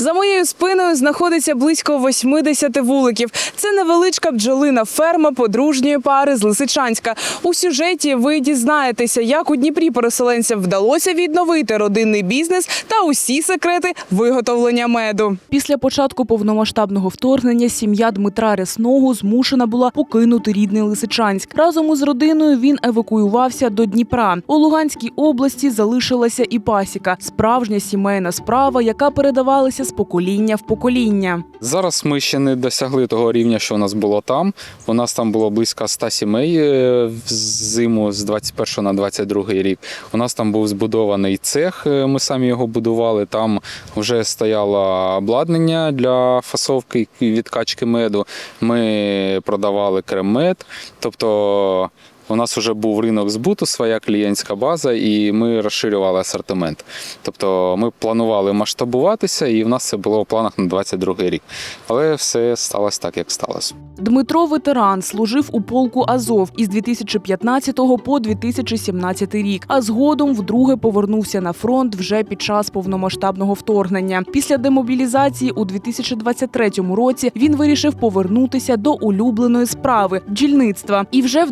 За моєю спиною знаходиться близько 80 вуликів. Це невеличка бджолина ферма подружньої пари з Лисичанська. У сюжеті ви дізнаєтеся, як у Дніпрі переселенцям вдалося відновити родинний бізнес та усі секрети виготовлення меду. Після початку повномасштабного вторгнення сім'я Дмитра Рясного змушена була покинути рідний Лисичанськ. Разом із родиною він евакуювався до Дніпра. У Луганській області залишилася і пасіка справжня сімейна справа, яка передавалася з покоління в покоління. Зараз ми ще не досягли того рівня, що у нас було там. У нас там було близько 100 сімей е, в зиму з 21 на 22 рік. У нас там був збудований цех, е, ми самі його будували. Там вже стояло обладнання для фасовки і відкачки меду. Ми продавали крем-мед. Тобто у нас вже був ринок збуту, своя клієнтська база, і ми розширювали асортимент. Тобто ми планували масштабуватися, і в нас це було в планах на 22 рік. Але все сталося так, як сталося. Дмитро ветеран служив у полку Азов із 2015 по 2017 рік, а згодом вдруге повернувся на фронт вже під час повномасштабного вторгнення. Після демобілізації у 2023 році він вирішив повернутися до улюбленої справи бджільництва. І вже в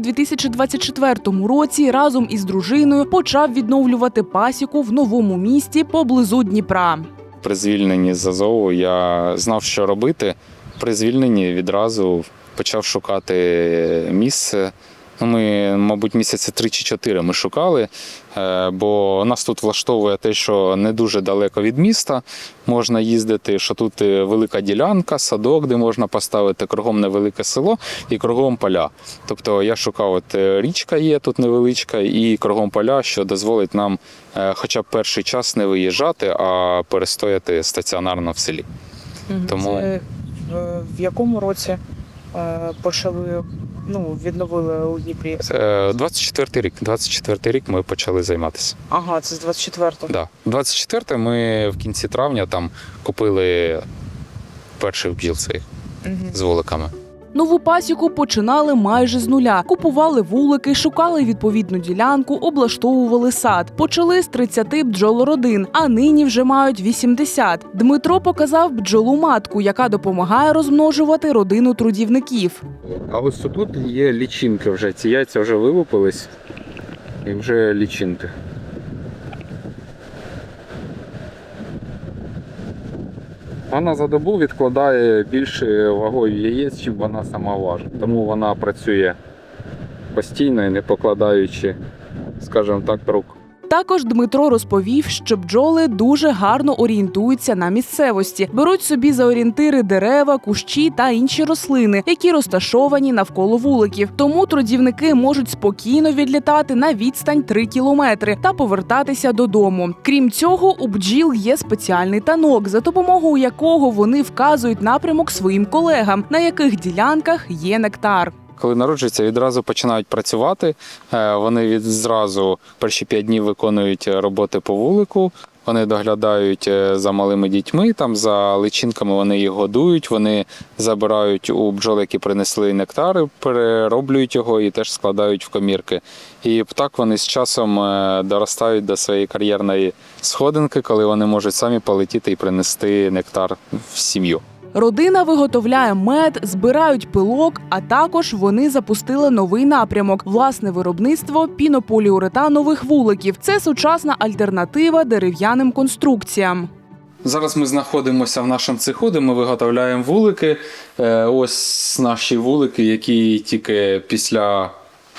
2024 році разом із дружиною почав відновлювати пасіку в новому місті поблизу Дніпра. При звільненні з Азову я знав, що робити. При звільненні відразу почав шукати місце. Ну, Ми, мабуть, місяці три чи чотири ми шукали, е, бо нас тут влаштовує те, що не дуже далеко від міста можна їздити, що тут е, велика ділянка, садок, де можна поставити кругом невелике село і кругом поля. Тобто я шукав, от е, річка є тут невеличка, і кругом поля, що дозволить нам хоча б перший час не виїжджати, а перестояти стаціонарно в селі. Тому- Це в, якому році почали ну, відновили у Дніпрі? 24-й рік. 24 рік ми почали займатися. Ага, це з 24-го. Да. 24 ми в кінці травня там купили перший бджіл цей Угу. з вуликами. Нову пасіку починали майже з нуля. Купували вулики, шукали відповідну ділянку, облаштовували сад. Почали з 30 бджолородин, а нині вже мають 80. Дмитро показав бджолу матку, яка допомагає розмножувати родину трудівників. А ось тут є лічинки вже. Ці яйця вже вилупились і вже лічинки. Вона за добу відкладає більше вагою яєць, чим вона сама важить. Тому вона працює постійно і не покладаючи, скажімо так, рук. Також Дмитро розповів, що бджоли дуже гарно орієнтуються на місцевості, беруть собі за орієнтири дерева, кущі та інші рослини, які розташовані навколо вуликів. Тому трудівники можуть спокійно відлітати на відстань 3 кілометри та повертатися додому. Крім цього, у бджіл є спеціальний танок, за допомогою якого вони вказують напрямок своїм колегам, на яких ділянках є нектар. Коли народжуються, відразу починають працювати. Е, Вони від зразу перші п'ять днів виконують роботи по вулику. Вони доглядають е, за малими дітьми, там за личинками вони їх годують. Вони забирають у бджол, які принесли нектари, перероблюють його і теж складають в комірки. І так вони з часом е, доростають до своєї кар'єрної сходинки, коли вони можуть самі полетіти і принести нектар в сім'ю. Родина виготовляє мед, збирають пилок, а також вони запустили новий напрямок власне виробництво пінополіуретанових вуликів. Це сучасна альтернатива дерев'яним конструкціям. Зараз ми знаходимося в нашому цеху, де ми виготовляємо вулики. Е, Ось наші вулики, які тільки після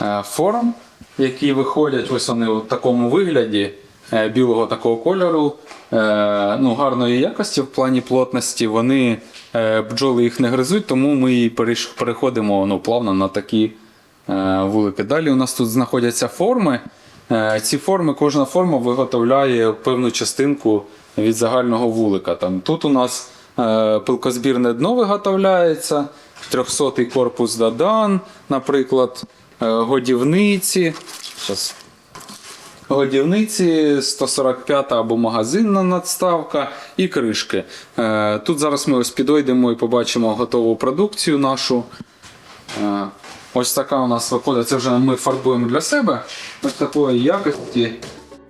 е, форм, які виходять, ось вони у такому вигляді, білого такого кольору, е, ну, гарної якості в плані плотності. Вони е, бджоли їх не гризуть, тому ми переходимо ну, плавно на такі е, вулики. Далі у нас тут знаходяться форми. Е, Ці форми, кожна форма виготовляє певну частинку від загального вулика. Там, тут у нас е, пилкозбірне дно виготовляється, 300-й корпус Дадан, наприклад, е, годівниці. Щас. Годівниці 145 або магазинна надставка і кришки. Е, Тут зараз ми ось підійдемо і побачимо готову продукцію нашу. Е, Ось така у нас виходить. Це вже ми фарбуємо для себе. Ось такої якості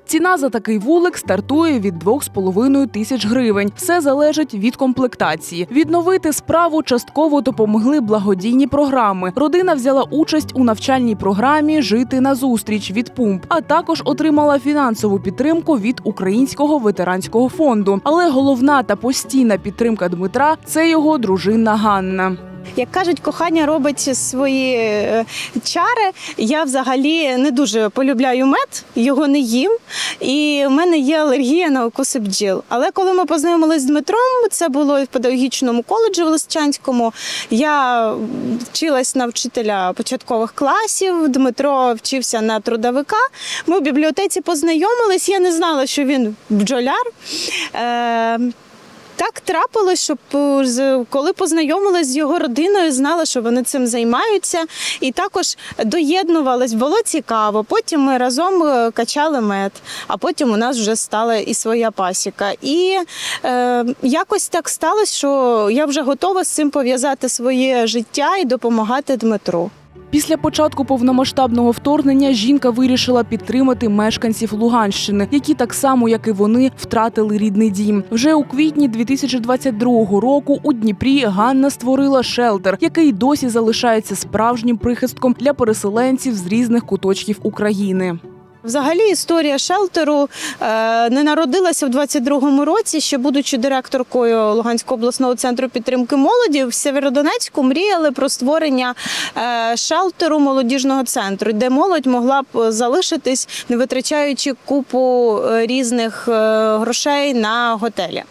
Ціна за такий вулик стартує від 2,5 тисяч гривень. Все залежить від комплектації. Відновити справу частково допомогли благодійні програми. Родина взяла участь у навчальній програмі Жити на зустріч від пумп, а також отримала фінансову підтримку від Українського ветеранського фонду. Але головна та постійна підтримка Дмитра це його дружина Ганна. Як кажуть, кохання робить свої е, чари. Я взагалі не дуже полюбляю мед, його не їм. І в мене є алергія на укуси бджіл. Але коли ми познайомилися з Дмитром, це було в педагогічному коледжі в Лисичанському. Я вчилась на вчителя початкових класів. Дмитро вчився на трудовика. Ми в бібліотеці познайомились. Я не знала, що він бджоляр. Е, так трапилось, що з- коли познайомилась з його родиною, знала, що вони цим займаються, і також доєднувалась, було цікаво. Потім ми разом е, качали мед, а потім у нас вже стала і своя пасіка. І е, якось так сталося, що я вже готова з цим пов'язати своє життя і допомагати Дмитру. Після початку повномасштабного вторгнення жінка вирішила підтримати мешканців Луганщини, які так само, як і вони, втратили рідний дім. Вже у квітні 2022 року у Дніпрі Ганна створила шелтер, який досі залишається справжнім прихистком для переселенців з різних куточків України. Взагалі історія шелтеру е, не народилася в 22-му році. Ще будучи директоркою Луганського обласного центру підтримки молоді, в Сєвєродонецьку мріяли про створення е, шелтеру молодіжного центру, де молодь могла б залишитись, не витрачаючи купу е, різних грошей на готелі.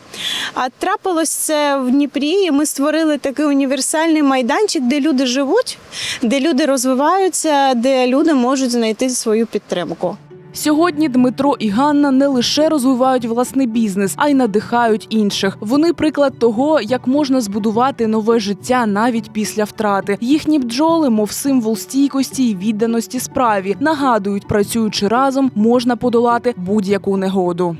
А трапилось це в Дніпрі. і Ми створили такий універсальний майданчик, де люди живуть, де люди розвиваються, де люди можуть знайти свою підтримку. Сьогодні Дмитро і Ганна не лише розвивають власний бізнес, а й надихають інших. Вони приклад того, як можна збудувати нове життя навіть після втрати. Їхні бджоли, мов символ стійкості і відданості справі, нагадують, працюючи разом, можна подолати будь-яку негоду.